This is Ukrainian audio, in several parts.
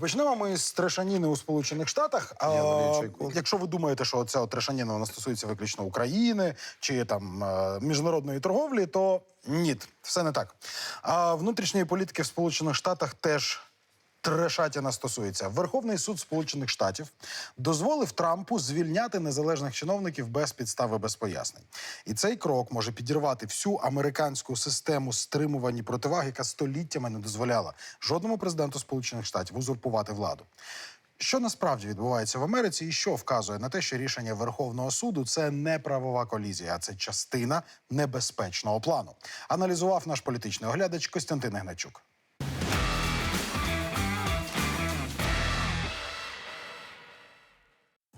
Почнемо ми з трешаніни у Сполучених Штатах. А, якщо ви думаєте, що ця трешаніна вона стосується виключно України чи там е, міжнародної торговлі, то ні, все не так. А внутрішньої політики в Сполучених Штатах теж. Трешатіна стосується. Верховний суд Сполучених Штатів дозволив Трампу звільняти незалежних чиновників без підстави без пояснень. І цей крок може підірвати всю американську систему стримувань і противаг, яка століттями не дозволяла жодному президенту Сполучених Штатів узурпувати владу. Що насправді відбувається в Америці, і що вказує на те, що рішення Верховного суду це не правова колізія, а це частина небезпечного плану. Аналізував наш політичний оглядач Костянтин Гначук.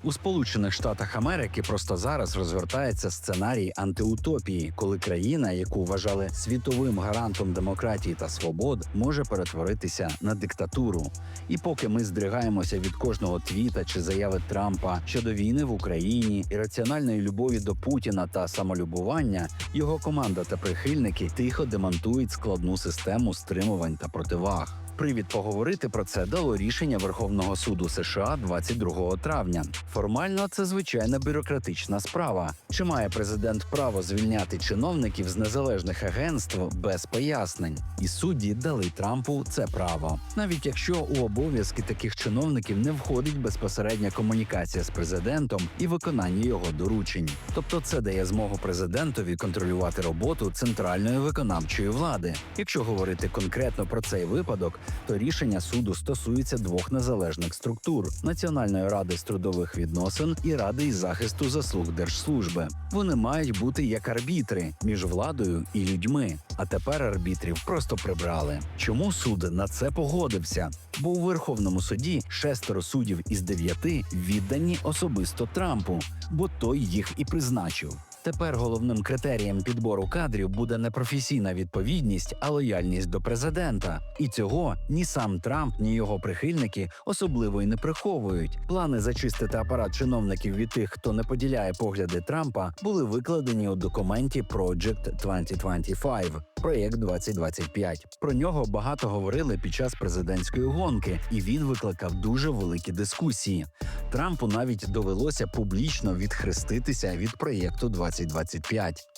У Сполучених Штатах Америки просто зараз розгортається сценарій антиутопії, коли країна, яку вважали світовим гарантом демократії та свобод, може перетворитися на диктатуру. І поки ми здригаємося від кожного твіта чи заяви Трампа щодо війни в Україні, ірраціональної любові до Путіна та самолюбування, його команда та прихильники тихо демонтують складну систему стримувань та противаг. Привід поговорити про це дало рішення Верховного суду США 22 травня. Формально це звичайна бюрократична справа. Чи має президент право звільняти чиновників з незалежних агентств без пояснень? І судді дали Трампу це право, навіть якщо у обов'язки таких чиновників не входить безпосередня комунікація з президентом і виконання його доручень. Тобто, це дає змогу президентові контролювати роботу центральної виконавчої влади. Якщо говорити конкретно про цей випадок, то рішення суду стосується двох незалежних структур: Національної ради з трудових відносин і Ради із захисту заслуг держслужби. Вони мають бути як арбітри між владою і людьми. А тепер арбітрів просто прибрали. Чому суд на це погодився? Бо у Верховному суді шестеро суддів із дев'яти віддані особисто Трампу, бо той їх і призначив. Тепер головним критерієм підбору кадрів буде не професійна відповідність, а лояльність до президента. І цього ні сам Трамп, ні його прихильники особливо й не приховують. Плани зачистити апарат чиновників від тих, хто не поділяє погляди Трампа, були викладені у документі Project 2025. Проєкт 2025. Про нього багато говорили під час президентської гонки, і він викликав дуже великі дискусії. Трампу навіть довелося публічно відхреститися від проєкту 2025.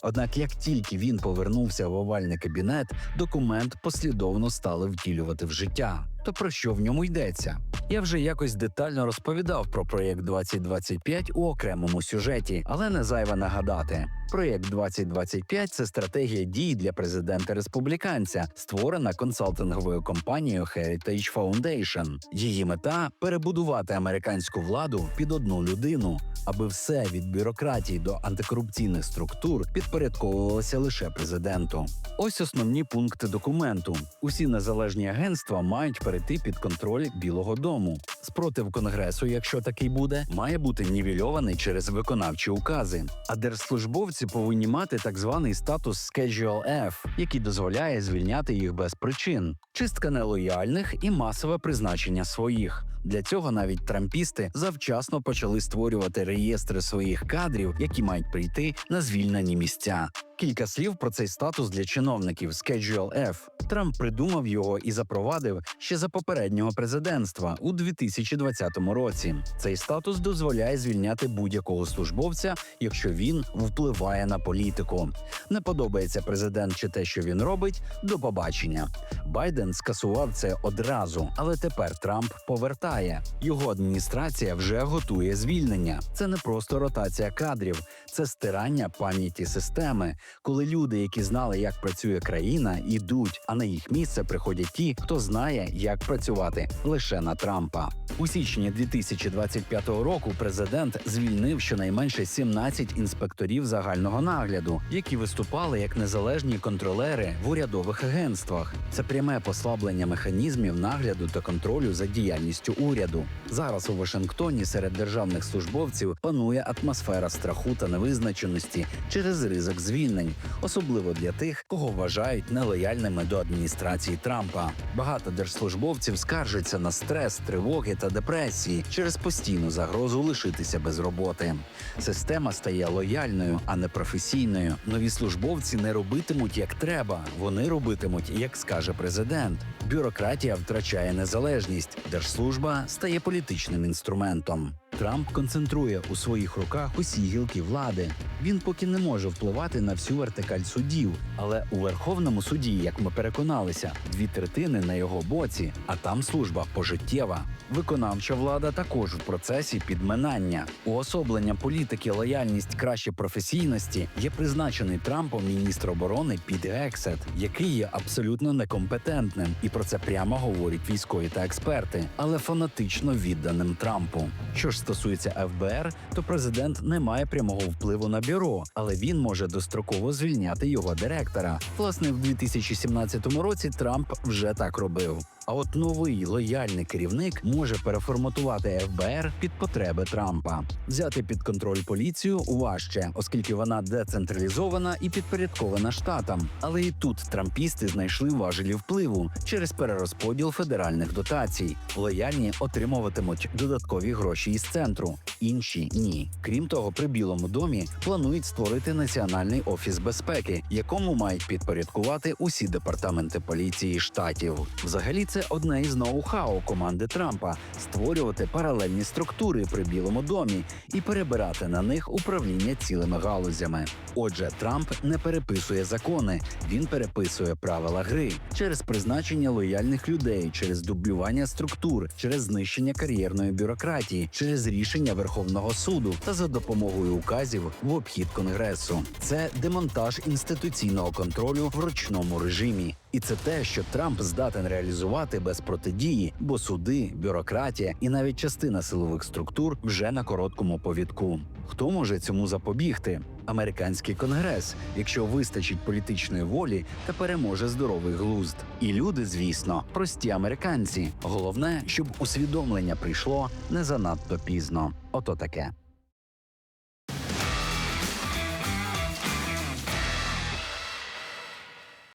Однак, як тільки він повернувся в овальний кабінет, документ послідовно стали втілювати в життя. То про що в ньому йдеться? Я вже якось детально розповідав про проєкт 2025 у окремому сюжеті, але не зайве нагадати. Проєкт 2025 – це стратегія дій для президента республіканця, створена консалтинговою компанією Heritage Foundation. Її мета перебудувати американську владу під одну людину, аби все від бюрократії до антикорупційних структур підпорядковувалося лише президенту. Ось основні пункти документу: усі незалежні агентства мають перейти під контроль Білого Дому. Спротив конгресу, якщо такий буде, має бути нівельований через виконавчі укази. А держслужбовці повинні мати так званий статус Schedule F, який дозволяє звільняти їх без причин. Чистка нелояльних і масове призначення своїх. Для цього навіть трампісти завчасно почали створювати реєстри своїх кадрів, які мають прийти на звільнені місця. Кілька слів про цей статус для чиновників Schedule F. Трамп придумав його і запровадив ще за попереднього президентства у 2020 році. Цей статус дозволяє звільняти будь-якого службовця, якщо він впливає на політику. Не подобається президент чи те, що він робить. До побачення. Байден скасував це одразу, але тепер Трамп повертає. Його адміністрація вже готує звільнення. Це не просто ротація кадрів, це стирання пам'яті системи, коли люди, які знали, як працює країна, ідуть, а на їх місце приходять ті, хто знає, як працювати лише на Трампа. У січні 2025 року президент звільнив щонайменше 17 інспекторів загального нагляду, які виступали як незалежні контролери в урядових агентствах. Це пряме послаблення механізмів нагляду та контролю за діяльністю уряду. Зараз у Вашингтоні серед державних службовців панує атмосфера страху та невизначеності через ризик звільнення. Звільнень, особливо для тих, кого вважають нелояльними до адміністрації Трампа. Багато держслужбовців скаржаться на стрес, тривоги та депресії через постійну загрозу лишитися без роботи. Система стає лояльною, а не професійною. Нові службовці не робитимуть як треба. Вони робитимуть, як скаже президент. Бюрократія втрачає незалежність. Держслужба стає політичним інструментом. Трамп концентрує у своїх руках усі гілки влади. Він поки не може впливати на всю вертикаль судів, але у Верховному суді, як ми переконалися, дві третини на його боці, а там служба пожиттєва. Виконавча влада також в процесі підминання. Уособлення політики, лояльність краще професійності є призначений Трампом міністр оборони Піт Гексет, який є абсолютно некомпетентним, і про це прямо говорять військові та експерти, але фанатично відданим Трампу. Що ж стосується ФБР, то президент не має прямого впливу на бюро, але він може достроково звільняти його директора. Власне, в 2017 році Трамп вже так робив. А от новий лояльний керівник може переформатувати ФБР під потреби Трампа, взяти під контроль поліцію важче, оскільки вона децентралізована і підпорядкована штатам. Але і тут трампісти знайшли важелі впливу через перерозподіл федеральних дотацій. Лояльні отримуватимуть додаткові гроші із центру, інші ні. Крім того, при Білому домі планують створити національний офіс безпеки, якому мають підпорядкувати усі департаменти поліції штатів. Взагалі, це одне із ноу-хау команди Трампа створювати паралельні структури при Білому домі і перебирати на них управління цілими галузями. Отже, Трамп не переписує закони, він переписує правила гри через призначення лояльних людей, через дублювання структур, через знищення кар'єрної бюрократії, через рішення Верховного суду та за допомогою указів в обхід конгресу. Це демонтаж інституційного контролю в ручному режимі. І це те, що Трамп здатен реалізувати без протидії, бо суди, бюрократія і навіть частина силових структур вже на короткому повідку. Хто може цьому запобігти? Американський конгрес, якщо вистачить політичної волі та переможе здоровий глузд. І люди, звісно, прості американці. Головне, щоб усвідомлення прийшло не занадто пізно. Ото таке.